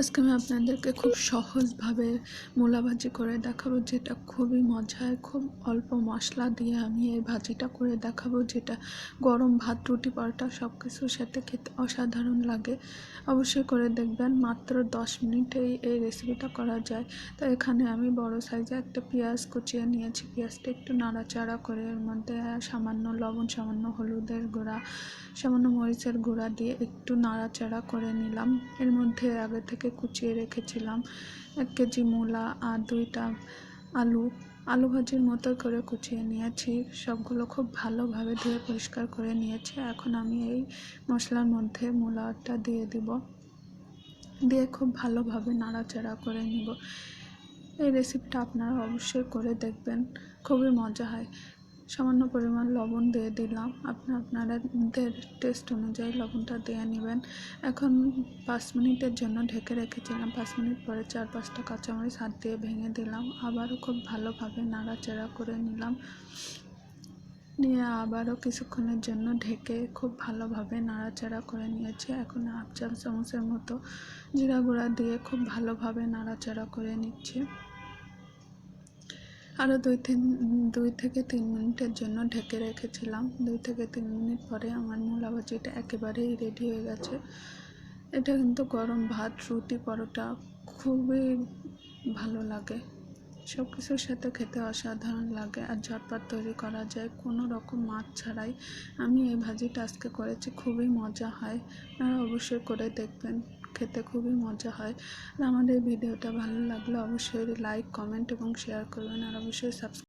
আজকে আমি আপনাদেরকে খুব সহজভাবে মূলা ভাজি করে দেখাবো, যেটা খুবই মজায় খুব অল্প মশলা দিয়ে আমি এই ভাজিটা করে দেখাবো, যেটা গরম ভাত, রুটি, পরোটা সব কিছুর সাথে খেতে অসাধারণ লাগে। অবশ্যই করে দেখবেন, মাত্র দশ মিনিটেই এই রেসিপিটা করা যায়। তো এখানে আমি বড় সাইজে একটা পেঁয়াজ কুচিয়ে নিয়েছি। পেঁয়াজটা একটু নাড়াচাড়া করে এর মধ্যে সামান্য লবণ, সামান্য হলুদের গুঁড়া, সামান্য মরিচের গুঁড়া দিয়ে একটু নাড়াচাড়া করে নিলাম। এর মধ্যে আগে থেকে কুচিয়ে রেখেছিলাম। এক কেজি মূলা আর দুইটা আলু। আলু ভাজির মতো করে কুচিয়ে নিয়েছি। সবগুলো খুব ভালোভাবে ধুয়ে পরিষ্কার করে নিয়েছি। এখন আমি এই মশলার মধ্যে মূলাটা দিয়ে দিব। দিয়ে খুব ভালোভাবে নাড়াচাড়া করে নিব। এই রেসিপিটা আপনারা অবশ্যই করে দেখবেন। খুবই মজা হয়। সামান্য পরিমাণ লবণ দিয়ে দিলাম। আপনার আপনাদের টেস্ট অনুযায়ী লবণটা দিয়ে নেবেন। এখন পাঁচ মিনিটের জন্য ঢেকে রেখেছিলাম। পাঁচ মিনিট পরে চার পাঁচটা কাঁচামরিচ হাত দিয়ে ভেঙে দিলাম। আবারও খুব ভালোভাবে নাড়াচাড়া করে নিলাম। নিয়ে আবারও কিছুক্ষণের জন্য ঢেকে খুব ভালোভাবে নাড়াচাড়া করে নিয়েছি। এখন হাফ চামচের মতো জিরা গুঁড়া দিয়ে খুব ভালোভাবে নাড়াচাড়া করে নিচ্ছি। আরও দুই তিন, দুই থেকে তিন মিনিটের জন্য ঢেকে রেখেছিলাম। দুই থেকে তিন মিনিট পরে আমার মূলা ভাজিটা একেবারেই রেডি হয়ে গেছে। এটা কিন্তু গরম ভাত, রুটি, পরোটা খুবই ভালো লাগে। সব কিছুর সাথে খেতে অসাধারণ লাগে আর ঝটপট তৈরি করা যায়। কোনো রকম মাছ ছাড়াই আমি এই ভাজিটা আজকে করেছি, খুবই মজা হয়। আপনারা অবশ্যই করে দেখবেন। খেতে খুবই মজা হয়। আর আমাদের ভিডিওটা ভালো লাগলে অবশ্যই লাইক, কমেন্ট এবং শেয়ার করবেন। আর অবশ্যই সাবস্ক্রাইব